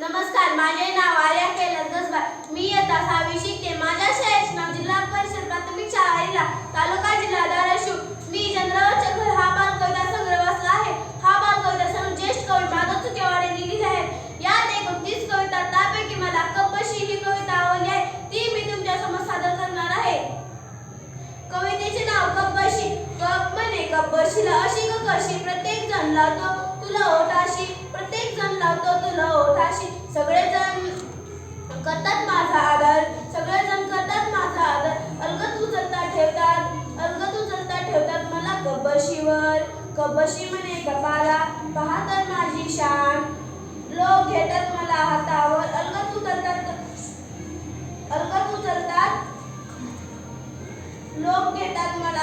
नमस्कार माझे नाव आर्या कैलास गसबाय मी इयत्ता सहावी शिकते. माझ्या शाळेचे नाव जिल्हा परिषद प्राथमिक शाळा आईला तालुका जिल्हा धाराशिव. मी चंद्रावरच्या घर हा बालकविता संग्रह वाचला आहे. हा बालकविता संग्रह ज्येष्ठ कवी माधव चुकेवाडे लिहिली आहे. यात एकूण तीस कविता त्यापैकी मला कपशी ही कविता आवडली आहे. ती मी तुमच्यासमोर सादर करणार आहे. कवितेचे नाव कपशी. कप म्हणे कपशीला अशी कशी. प्रत्येक जण लावतो तुला ओठाशी प्रत्येक जण लावतो तुला ओठाशी सगळेजण करतात माझा आदर. सगळेजण करतात माझा आदर. अलगत उचलता ठेवतात. अलगत उचलता ठेवतात मला कबशीवर. कबशी म्हणे कपाला. पाहतात माझी शान. लोक घेतात मला हातावर. अलगत उचलतात अलगत उचलतात लोक घेतात मला